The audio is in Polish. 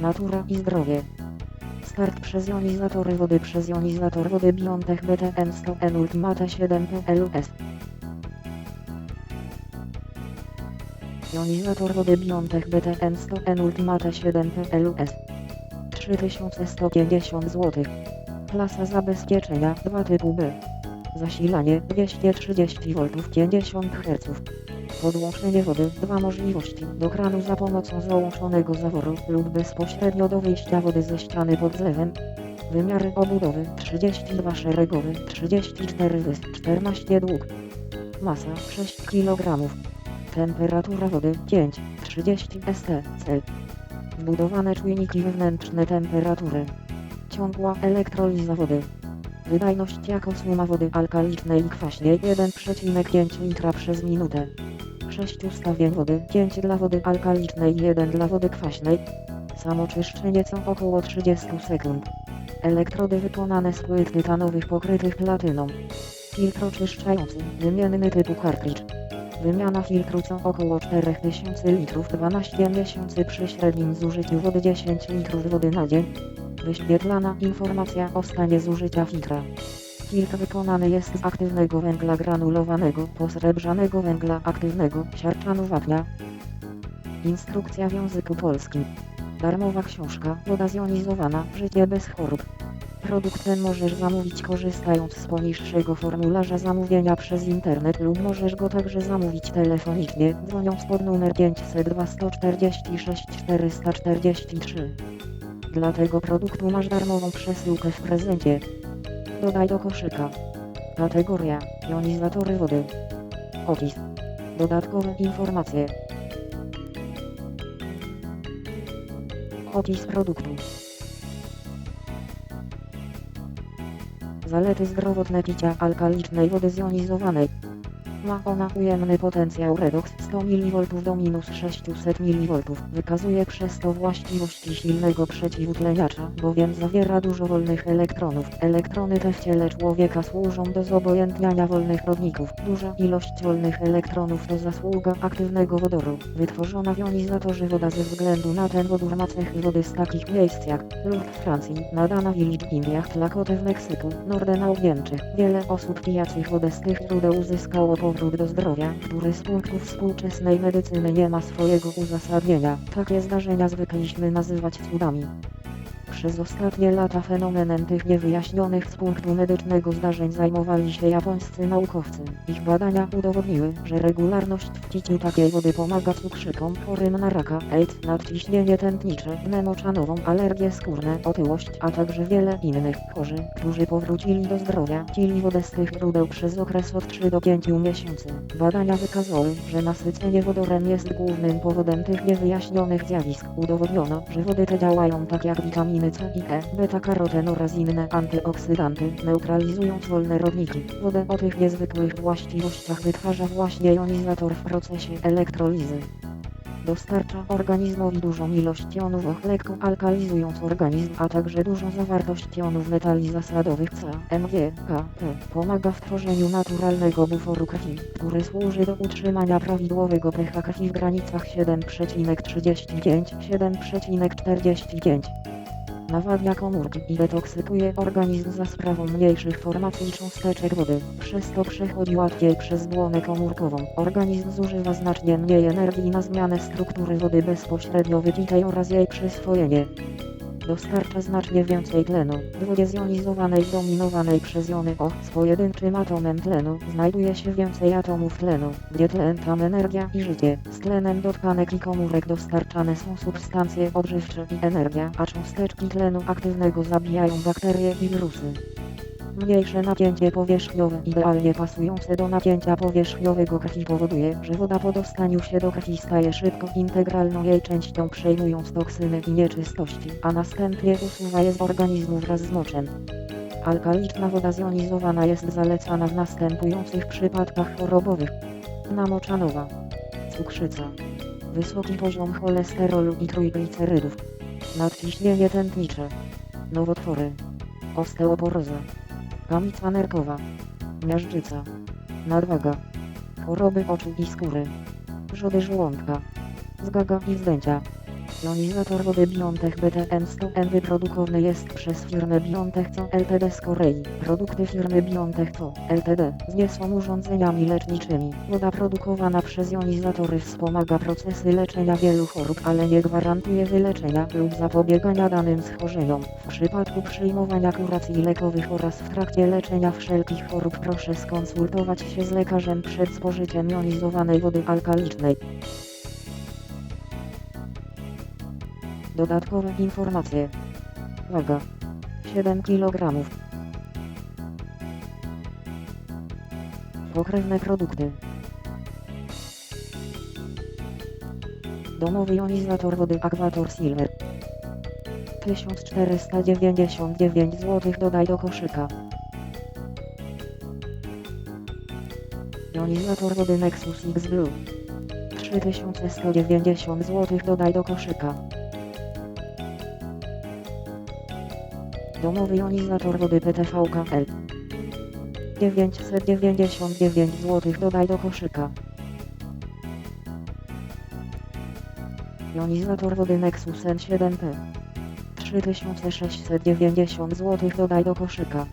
Natura i zdrowie. Start przez jonizatory wody przez jonizator wody Biontech BTM 100N Ultimate 7 PLS. Jonizator wody Biontech BTM 100N Ultimate 7 PLS. 3150 zł. Klasa zabezpieczenia 2 typu B. Zasilanie 230 V 50 Hz. Podłączenie wody, dwa możliwości, do kranu za pomocą załączonego zaworu lub bezpośrednio do wyjścia wody ze ściany pod zlewem. Wymiary obudowy 32 szeregowy, 34 wys, 14 dług. Masa 6 kg. Temperatura wody 5, 30 STC. Wbudowane czujniki wewnętrzne temperatury. Ciągła elektroliza wody. Wydajność jako suma wody alkalicznej i kwaśnej 1,5 litra przez minutę. 6 ustawień wody, 5 dla wody alkalicznej i 1 dla wody kwaśnej. Samoczyszczenie co około 30 sekund. Elektrody wykonane z płyt tytanowych pokrytych platyną. Filtr oczyszczający, wymienny typu cartridge. Wymiana filtru co około 4000 litrów 12 miesięcy przy średnim zużyciu wody 10 litrów wody na dzień. Wyświetlana informacja o stanie zużycia filtra. Filtr wykonany jest z aktywnego węgla granulowanego, posrebrzanego węgla aktywnego, siarczanu wapnia. Instrukcja w języku polskim. Darmowa książka, woda zjonizowana, życie bez chorób. Produkt ten możesz zamówić korzystając z poniższego formularza zamówienia przez internet lub możesz go także zamówić telefonicznie, dzwoniąc pod numer 502 146 443. Dla tego produktu masz darmową przesyłkę w prezencie. Dodaj do koszyka. Kategoria Jonizatory wody. Opis. Dodatkowe informacje. Opis produktu. Zalety zdrowotne picia alkalicznej wody zjonizowanej. Ma ona ujemny potencjał redoks 100 mV do minus 600 mV. Wykazuje przez to właściwości silnego przeciwutleniacza, bowiem zawiera dużo wolnych elektronów. Elektrony te w ciele człowieka służą do zobojętniania wolnych rodników. Duża ilość wolnych elektronów to zasługa aktywnego wodoru. Wytworzona w jonizatorze woda ze względu na ten wodór ma cechy wody z takich miejsc jak Louvre w Francji, Nadana w Indiach, Tlakote w Meksyku, Nordena Niemczech. Wiele osób pijacych wodę z tych źródeł uzyskało powrót do zdrowia, który z punktu współczesnej medycyny nie ma swojego uzasadnienia. Takie zdarzenia zwykliśmy nazywać cudami. Przez ostatnie lata fenomenem tych niewyjaśnionych z punktu medycznego zdarzeń zajmowali się japońscy naukowcy. Ich badania udowodniły, że regularność w piciu takiej wody pomaga cukrzykom, chorym na raka, AIDS, nadciśnienie tętnicze, nemoczanową, alergie skórne, otyłość, a także wiele innych. Chorzy, którzy powrócili do zdrowia, pili wodę z tych źródeł przez okres od 3 do 5 miesięcy. Badania wykazały, że nasycenie wodorem jest głównym powodem tych niewyjaśnionych zjawisk. Udowodniono, że wody te działają tak jak witaminy C i E, beta-karoten oraz inne antyoksydanty, neutralizując wolne rodniki. Wodę o tych niezwykłych właściwościach wytwarza właśnie jonizator w procesie elektrolizy. Dostarcza organizmowi dużą ilość jonów, lekko alkalizując organizm, a także dużą zawartość jonów metali zasadowych C, Mg, K, P. Pomaga w tworzeniu naturalnego buforu krwi, który służy do utrzymania prawidłowego pH krwi w granicach 7,35-7,45. Nawadnia komórki i detoksykuje organizm za sprawą mniejszych formacji cząsteczek wody. Przez to przechodzi łatwiej przez błonę komórkową. Organizm zużywa znacznie mniej energii na zmianę struktury wody bezpośrednio wypitej oraz jej przyswojenie. Dostarcza znacznie więcej tlenu. W zjonizowanej dominowanej przez jony O z pojedynczym atomem tlenu znajduje się więcej atomów tlenu. Gdzie tlen tam energia i życie. Z tlenem do tkanek i komórek dostarczane są substancje odżywcze i energia, a cząsteczki tlenu aktywnego zabijają bakterie i wirusy. Mniejsze napięcie powierzchniowe idealnie pasujące do napięcia powierzchniowego krwi powoduje, że woda po dostaniu się do krwi staje szybko integralną jej częścią przejmując toksyny i nieczystości, a następnie usuwa je z organizmu wraz z moczem. Alkaliczna woda zjonizowana jest zalecana w następujących przypadkach chorobowych. Namoczanowa. Cukrzyca. Wysoki poziom cholesterolu i trójglicerydów. Nadciśnienie tętnicze. Nowotwory. Osteoporoza. Kamica nerkowa. Miażdżyca. Nadwaga. Choroby oczu i skóry. Wrzody żołądka. Zgaga i zdęcia. Jonizator wody Biontech BTM 100N wyprodukowany jest przez firmę Biontech Co Ltd z Korei. Produkty firmy Biontech Co Ltd nie są urządzeniami leczniczymi. Woda produkowana przez jonizatory wspomaga procesy leczenia wielu chorób, ale nie gwarantuje wyleczenia lub zapobiegania danym schorzeniom. W przypadku przyjmowania kuracji lekowych oraz w trakcie leczenia wszelkich chorób proszę skonsultować się z lekarzem przed spożyciem jonizowanej wody alkalicznej. Dodatkowe informacje. Waga 7 kg. Pokrewne produkty. Domowy jonizator wody Aquator Silver. 1499 zł dodaj do koszyka. Jonizator wody Nexus X Blue. 3190 zł dodaj do koszyka. Domowy jonizator wody PTVKL 999 zł dodaj do koszyka. Jonizator wody Nexus N7P 3690 zł dodaj do koszyka.